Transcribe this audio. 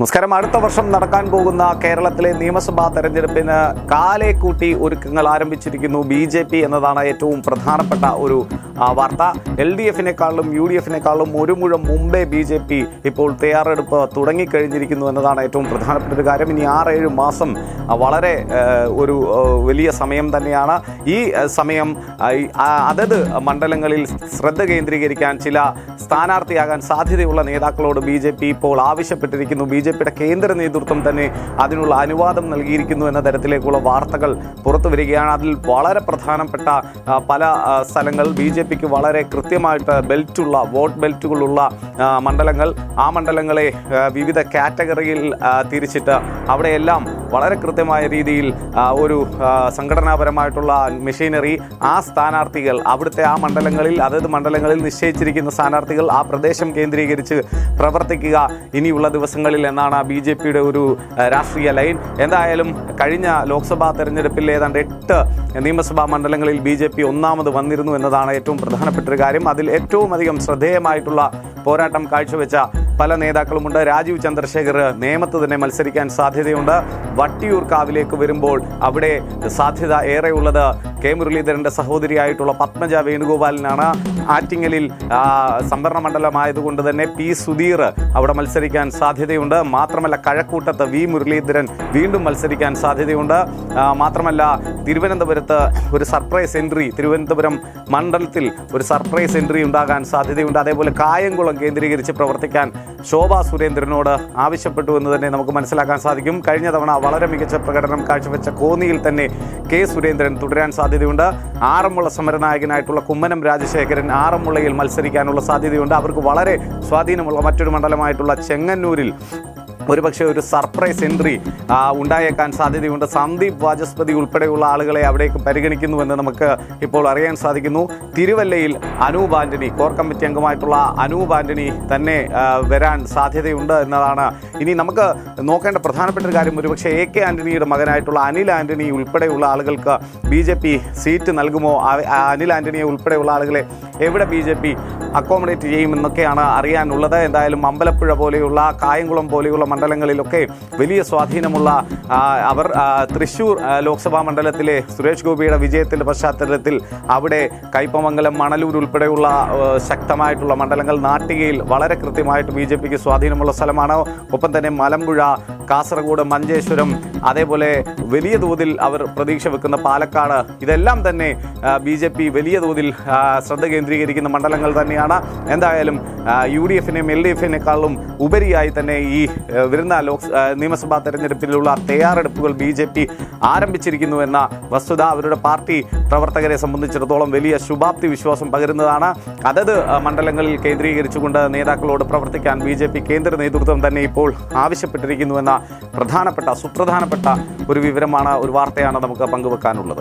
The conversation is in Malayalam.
നമസ്കാരം. അടുത്ത വർഷം നടക്കാൻ പോകുന്ന കേരളത്തിലെ നിയമസഭാ തെരഞ്ഞെടുപ്പിന് കാലെ കൂട്ടി ഒരുക്കങ്ങൾ ആരംഭിച്ചിരിക്കുന്നു ബി ജെ പി എന്നതാണ് ഏറ്റവും പ്രധാനപ്പെട്ട ഒരു വാർത്ത. എൽ ഡി എഫിനേക്കാളും യു ഡി എഫിനേക്കാളും ഒരു മുഴം മുമ്പേ ബി ജെ പി ഇപ്പോൾ തയ്യാറെടുപ്പ് തുടങ്ങിക്കഴിഞ്ഞിരിക്കുന്നു എന്നതാണ് ഏറ്റവും പ്രധാനപ്പെട്ട ഒരു കാര്യം. ഇനി ആറേഴ് മാസം വളരെ ഒരു വലിയ സമയം തന്നെയാണ്. ഈ സമയം അതത് മണ്ഡലങ്ങളിൽ ശ്രദ്ധ കേന്ദ്രീകരിക്കാൻ ചില സ്ഥാനാർത്ഥിയാകാൻ സാധ്യതയുള്ള നേതാക്കളോട് ബി ജെ പി ഇപ്പോൾ ആവശ്യപ്പെട്ടിരിക്കുന്നു. ബി ജെ കേന്ദ്ര നേതൃത്വം തന്നെ അതിനുള്ള അനുവാദം നൽകിയിരിക്കുന്നു എന്ന തരത്തിലേക്കുള്ള വാർത്തകൾ പുറത്തു വരികയാണ്. അതിൽ വളരെ പ്രധാനപ്പെട്ട പല സ്ഥലങ്ങൾ ബി ജെ പിക്ക് വളരെ കൃത്യമായിട്ട് ബെൽറ്റുള്ള വോട്ട് ബെൽറ്റുകളുള്ള മണ്ഡലങ്ങൾ. ആ മണ്ഡലങ്ങളെ വിവിധ കാറ്റഗറിയിൽ തിരിച്ചിട്ട് അവിടെയെല്ലാം വളരെ കൃത്യമായ രീതിയിൽ ഒരു സംഘടനാപരമായിട്ടുള്ള മെഷീനറി ആ സ്ഥാനാർത്ഥികൾ അവിടുത്തെ ആ മണ്ഡലങ്ങളിൽ അതത് മണ്ഡലങ്ങളിൽ നിശ്ചയിച്ചിരിക്കുന്ന സ്ഥാനാർത്ഥികൾ ആ പ്രദേശം കേന്ദ്രീകരിച്ച് പ്രവർത്തിക്കുക ഇനിയുള്ള ദിവസങ്ങളിൽ എന്നാണ് ബി ജെ പിയുടെ ഒരു രാഷ്ട്രീയ ലൈൻ. എന്തായാലും കഴിഞ്ഞ ലോക്സഭാ തെരഞ്ഞെടുപ്പിൽ ഏതാണ്ട് എട്ട് നിയമസഭാ മണ്ഡലങ്ങളിൽ ബി ജെ പി ഒന്നാമത് വന്നിരുന്നു എന്നതാണ് ഏറ്റവും പ്രധാനപ്പെട്ട ഒരു കാര്യം. അതിൽ ഏറ്റവും അധികം ശ്രദ്ധേയമായിട്ടുള്ള പോരാട്ടം കാഴ്ചവെച്ച പല നേതാക്കളുമുണ്ട്. രാജീവ് ചന്ദ്രശേഖർ നേമത്ത് തന്നെ മത്സരിക്കാൻ സാധ്യതയുണ്ട്. വട്ടിയൂർക്കാവിലേക്ക് വരുമ്പോൾ അവിടെ സാധ്യത ഏറെയുള്ളത് കെ മുരളീധരന്റെ സഹോദരിയായിട്ടുള്ള പത്മജ വേണുഗോപാലിനാണ്. ആറ്റിങ്ങലിൽ സംവരണ മണ്ഡലമായതുകൊണ്ട് തന്നെ പി സുധീർ അവിടെ മത്സരിക്കാൻ സാധ്യതയുണ്ട്. മാത്രമല്ല കഴക്കൂട്ടത്ത് വി മുരളീധരൻ വീണ്ടും മത്സരിക്കാൻ സാധ്യതയുണ്ട്. മാത്രമല്ല തിരുവനന്തപുരത്ത് ഒരു സർപ്രൈസ് എൻട്രി തിരുവനന്തപുരം മണ്ഡലത്തിൽ ഒരു സർപ്രൈസ് എൻട്രി ഉണ്ടാകാൻ സാധ്യതയുണ്ട്. അതേപോലെ കായംകുളം കേന്ദ്രീകരിച്ച് പ്രവർത്തിക്കാൻ ശോഭാ സുരേന്ദ്രനോട് ആവശ്യപ്പെട്ടു എന്ന് തന്നെ നമുക്ക് മനസ്സിലാക്കാൻ സാധിക്കും. കഴിഞ്ഞ തവണ വളരെ മികച്ച പ്രകടനം കാഴ്ചവെച്ച കോന്നിയിൽ തന്നെ കെ സുരേന്ദ്രൻ തുടരാൻ സാധ്യതയുണ്ട്. ആറന്മുള സമരനായകനായിട്ടുള്ള കുമ്മനം രാജശേഖരൻ ആറന്മുളയിൽ മത്സരിക്കാനുള്ള സാധ്യതയുണ്ട്. അവർക്ക് വളരെ സ്വാധീനമുള്ള മറ്റൊരു മണ്ഡലമായിട്ടുള്ള ചെങ്ങന്നൂരിൽ ഒരുപക്ഷെ ഒരു സർപ്രൈസ് എൻട്രി ഉണ്ടായേക്കാൻ സാധ്യതയുണ്ട്. സന്ദീപ് വാചസ്പതി ഉൾപ്പെടെയുള്ള ആളുകളെ അവിടേക്ക് പരിഗണിക്കുന്നുവെന്ന് നമുക്ക് ഇപ്പോൾ അറിയാൻ സാധിക്കുന്നു. തിരുവല്ലയിൽ അനൂപ് ആന്റണി കോർ കമ്മിറ്റി അംഗമായിട്ടുള്ള അനൂപ് ആന്റണി തന്നെ വരാൻ സാധ്യതയുണ്ട് എന്നതാണ്. ഇനി നമുക്ക് നോക്കേണ്ട പ്രധാനപ്പെട്ട ഒരു കാര്യം ഒരുപക്ഷെ എ കെ ആന്റണിയുടെ മകനായിട്ടുള്ള അനിൽ ആന്റണി ഉൾപ്പെടെയുള്ള ആളുകൾക്ക് ബി ജെ പി സീറ്റ് നൽകുമോ? അനിൽ ആന്റണിയെ ഉൾപ്പെടെയുള്ള ആളുകളെ എവിടെ ബി ജെ പി അക്കോമഡേറ്റ് ചെയ്യുമെന്നൊക്കെയാണ് അറിയാനുള്ളത്. എന്തായാലും അമ്പലപ്പുഴ പോലെയുള്ള കായംകുളം പോലെയുള്ള മണ്ഡലങ്ങളിലൊക്കെ വലിയ സ്വാധീനമുള്ള അവർ തൃശൂർ ലോക്സഭാ മണ്ഡലത്തിലെ സുരേഷ് ഗോപിയുടെ വിജയത്തിന്റെ പശ്ചാത്തലത്തിൽ അവിടെ കൈപ്പമംഗലം മണലൂർ ഉൾപ്പെടെയുള്ള ശക്തമായിട്ടുള്ള മണ്ഡലങ്ങൾ നാട്ടികയിൽ വളരെ കൃത്യമായിട്ട് ബി സ്വാധീനമുള്ള സ്ഥലമാണ്. ഒപ്പം തന്നെ മലമ്പുഴ കാസർഗോഡ് മഞ്ചേശ്വരം അതേപോലെ വലിയ തോതിൽ അവർ പ്രതീക്ഷ വെക്കുന്ന പാലക്കാട് ഇതെല്ലാം തന്നെ ബി ജെ പി വലിയ തോതിൽ ശ്രദ്ധ കേന്ദ്രീകരിക്കുന്ന മണ്ഡലങ്ങൾ തന്നെയാണ്. എന്തായാലും യു ഡി എഫിനെയും എൽ ഡി എഫിനേക്കാളും ഉപരിയായി തന്നെ ഈ വരുന്ന ലോക് നിയമസഭാ തെരഞ്ഞെടുപ്പിലുള്ള തയ്യാറെടുപ്പുകൾ ബി ജെ പി ആരംഭിച്ചിരിക്കുന്നു എന്ന വസ്തുത അവരുടെ പാർട്ടി പ്രവർത്തകരെ സംബന്ധിച്ചിടത്തോളം വലിയ ശുഭാപ്തി വിശ്വാസം പകരുന്നതാണ്. അതത് മണ്ഡലങ്ങളിൽ കേന്ദ്രീകരിച്ചുകൊണ്ട് നേതാക്കളോട് പ്രവർത്തിക്കാൻ ബി കേന്ദ്ര നേതൃത്വം തന്നെ ഇപ്പോൾ ആവശ്യപ്പെട്ടിരിക്കുന്നുവെന്ന പ്രധാനപ്പെട്ട സുപ്രധാനപ്പെട്ട ഒരു വിവരമാണ് ഒരു വാർത്തയാണ് നമുക്ക് പങ്കുവെക്കാനുള്ളത്.